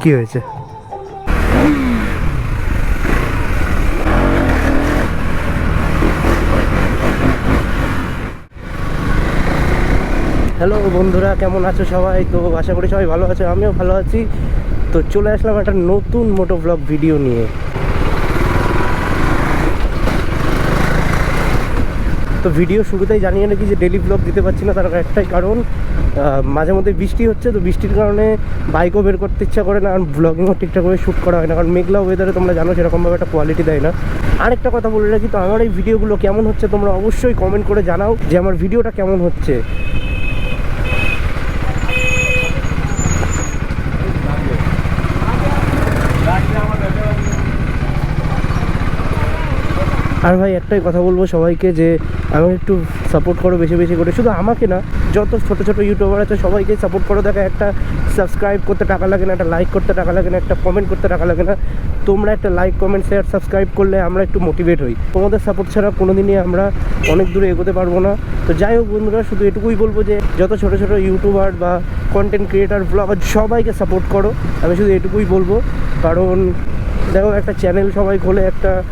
কি হয়েছে? হ্যালো বন্ধুরা কেমন আছো সবাই? তো আশা করি সবাই ভালো আছে আমিও ভালো আছি। তো চলে আসলাম একটা নতুন মোটো ব্লগ ভিডিও নিয়ে। তো ভিডিও শুরুতেই জানিয়ে নাকি যে ডেলি ব্লগ দিতে পারছি না তার একটাই কারণ মাঝে মধ্যে বৃষ্টি হচ্ছে, তো বৃষ্টির কারণে বাইকও বের করতে ইচ্ছা করে না, আর ব্লগিংও ঠিকঠাকভাবে শ্যুট করা হয় না, কারণ মেঘলা ওয়েদারে তোমরা জানো সেরকমভাবে একটা কোয়ালিটি দেয় না। আরেকটা কথা বলে রাখি, তো আমার এই ভিডিওগুলো কেমন হচ্ছে তোমরা অবশ্যই কমেন্ট করে জানাও যে আমার ভিডিওটা কেমন হচ্ছে। আর ভাই একটাই কথা বলব সবাইকে যে আমাকে একটু সাপোর্ট করো বেশি বেশি করে। শুধু আমাকে না, যত ছোটো ছোটো ইউটিউবার আছে, সবাইকে সাপোর্ট করো। দেখো, একটা সাবস্ক্রাইব করতে টাকা লাগে না, একটা লাইক করতে টাকা লাগে না, একটা কমেন্ট করতে টাকা লাগে না। তোমরা একটা লাইক কমেন্ট শেয়ার সাবস্ক্রাইব করলে আমরা একটু মোটিভেট হই। তোমাদের সাপোর্ট ছাড়া কোনো দিনই আমরা অনেক দূরে এগোতে পারব না। তো যাই হোক বন্ধুরা, শুধু এটুকুই বলব যে, যত ছোটো ছোটো ইউটিউবার বা কন্টেন্ট ক্রিয়েটার ব্লগার সবাইকে সাপোর্ট করো। আমি শুধু এটুকুই বলব। কারণ, দেখো, একটা চ্যানেল সবাই খোলে, একটা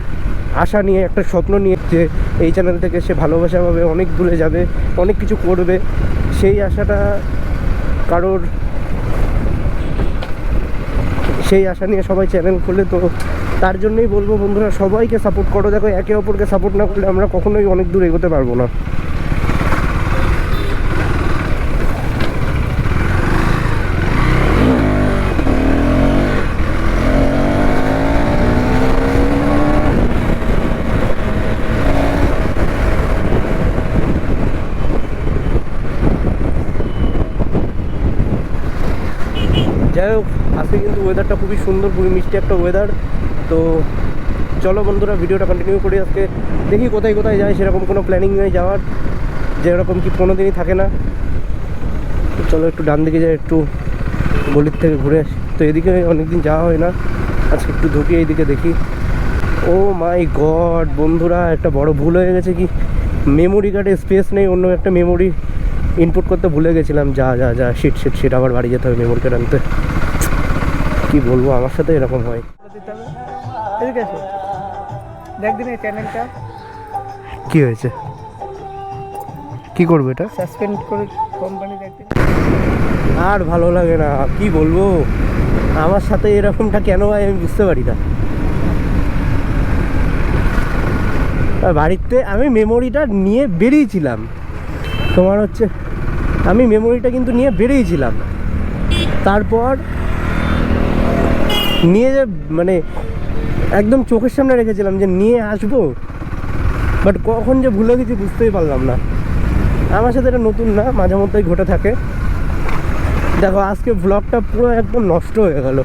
আশা নিয়ে, একটা স্বপ্ন নিয়ে যে এই চ্যানেল থেকে সে ভালোবাসা পাবে, অনেক দূরে যাবে, অনেক কিছু করবে, সেই আশাটা কারোর, সেই আশা নিয়ে সবাই চ্যানেল খুলে, তো তার জন্যই বলব বন্ধুরা, সবাইকে সাপোর্ট করো। দেখো, একে অপরকে সাপোর্ট না করলে আমরা কখনোই অনেক দূর এগোতে পারব না। যাই হোক আজকে কিন্তু ওয়েদারটা খুবই সুন্দর, খুবই মিষ্টি একটা ওয়েদার তো চলো বন্ধুরা ভিডিওটা কন্টিনিউ করি আজকে। দেখি কোথায় কোথায় যায়, সেরকম কোনো প্ল্যানিং নেই যাওয়ার। যেরকম কি কোনো দিনই থাকে না। চলো একটু ডান দিকে যাই, একটু গলির থেকে ঘুরে আসি। তো এদিকে অনেকদিন যাওয়া হয় না। আজকে একটু ঢুকি এইদিকে দেখি। ও মাই গড, বন্ধুরা, একটা বড় ভুল হয়ে গেছে কি? মেমোরি কার্ডে স্পেস নেই, অন্য একটা মেমোরি ইনপুট করতে ভুলে গেছিলাম যা যা যা শিট শিট শিট আবার বাড়ি যেতে হবে মেমোরি কার্ড আনতে। কি বলব আমার সাথে এরকম হয়। দিতে হবে দেখ দিন এই চ্যানেলটা কি হয়েছে? কি করব এটা? সাসপেন্ড করে কোম্পানি দেখ দিন। আর ভালো লাগে না কি বলব? আমার সাথে এরকমটা কেন হয় আমি বুঝতে পারি না। আর বাড়িতে আমি মেমোরিটা নিয়ে বেরিয়েছিলাম। তোমার হচ্ছে আমি মেমোরিটা কিন্তু নিয়ে বেরিয়েছিলাম। তারপর নিয়ে যে মানে একদম চোখের সামনে রেখেছিলাম যে নিয়ে আসব। বাট কখন যে ভুলে গেছি বুঝতেই পারলাম না। আমার সাথে এটা নতুন না মাঝে মধ্যেই ঘটে থাকে। দেখো, আজকে ব্লগটা পুরো একদম নষ্ট হয়ে গেল।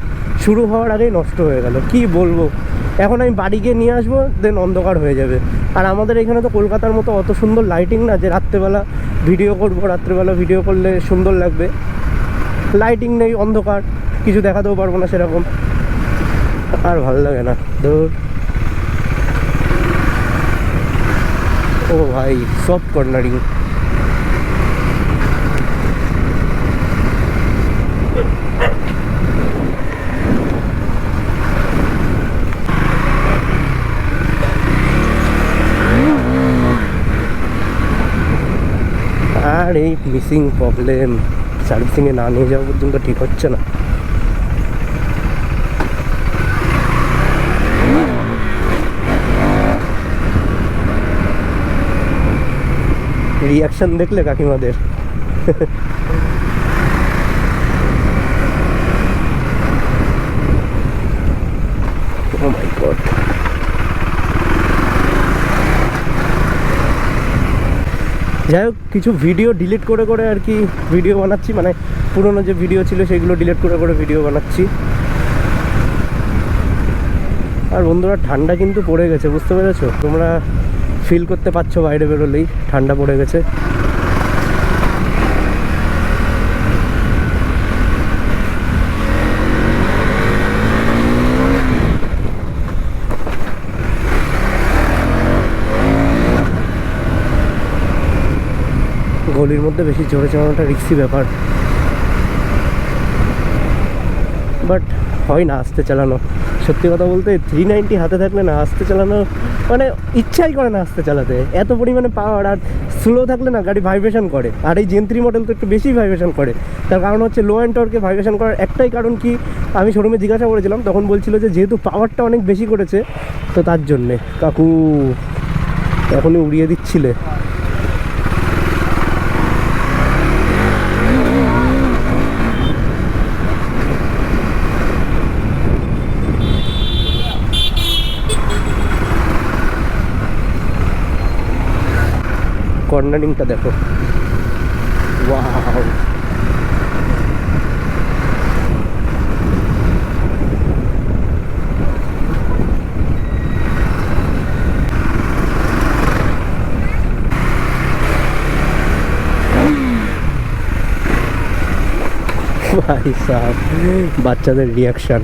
শুরু হওয়ার আগেই নষ্ট হয়ে গেল। কি বলব? এখন আমি বাড়ি গিয়ে নিয়ে আসব দেন অন্ধকার হয়ে যাবে। আর আমাদের এখানে তো কলকাতার মতো অত সুন্দর লাইটিং না যে রাত্রেবেলা ভিডিও করব, রাত্রেবেলা ভিডিও করলে সুন্দর লাগবে। লাইটিং নেই, অন্ধকার, কিছু দেখাতেও পারব না সেরকম। আর ভালো লাগে না। ধর। ও ভাই সব কর্নারিং আর এই মিসিং প্রবলেম সার্ভিসিংয়ে না নিয়ে যাওয়া পর্যন্ত ঠিক হচ্ছে না। রিয়াকশন দেখলে কাকিমাদের। ও মাই গড যাই হোক, কিছু ভিডিও ডিলিট করে করে আর কি ভিডিও বানাচ্ছি মানে পুরনো যে ভিডিও ছিল সেগুলো ডিলিট করে করে ভিডিও বানাচ্ছি। আর বন্ধুরা, ঠান্ডা কিন্তু পড়ে গেছে, বুঝতে পেরেছ? তোমরা ফিল করতে পারছ বাইরে বেরোলেই, ঠান্ডা পড়ে গেছে। গলির মধ্যে বেশি জোরে চালানোটা রিক্সি ব্যাপার। বাট হয় না আস্তে চালানো। সত্যি কথা বলতে থ্রি নাইনটি হাতে থাকলে না আস্তে চালানো মানে ইচ্ছাই করে না আস্তে চালাতে। এত পরিমাণে পাওয়ার আর স্লো থাকলে না গাড়ি ভাইব্রেশন করে। আর এই জেন্ত্রি মডেল তো একটু বেশি ভাইব্রেশন করে। তার কারণ হচ্ছে লো অ্যান্ড টর্কে ভাইব্রেশন করার একটাই কারণ কি, আমি শোরুমে জিজ্ঞাসা করেছিলাম, তখন বলছিল যে যেহেতু পাওয়ারটা অনেক বেশি করেছে, তো তার জন্যে। কাকু, এখনই উড়িয়ে দিচ্ছিলে। কর্নারিংটা দেখো। ওয়াও। ভাই সাহেব বাচ্চাদের রিয়াকশন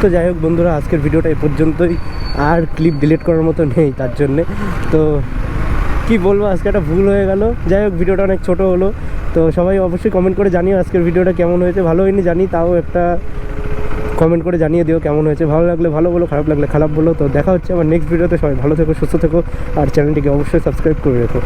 তো যাই হোক বন্ধুরা, আজকের ভিডিওটা এই পর্যন্তই। আর ক্লিপ ডিলিট করার মতো নেই তার জন্যে। তো কি বলব, আজকে একটা ভুল হয়ে গেল। যাই হোক, ভিডিওটা অনেক ছোট হলো। তো সবাই অবশ্যই কমেন্ট করে জানিও আজকের ভিডিওটা কেমন হয়েছে। ভালো হয়নি জানি, তাও একটা কমেন্ট করে জানিয়ে দিও কেমন হয়েছে। ভালো লাগলে ভালো বলো, খারাপ লাগলে খারাপ বলো। তো দেখা হচ্ছে আমার নেক্সট ভিডিওতে সবাই ভালো থেকো, সুস্থ থেকো। আর চ্যানেলটিকে অবশ্যই সাবস্ক্রাইব করে রেখো।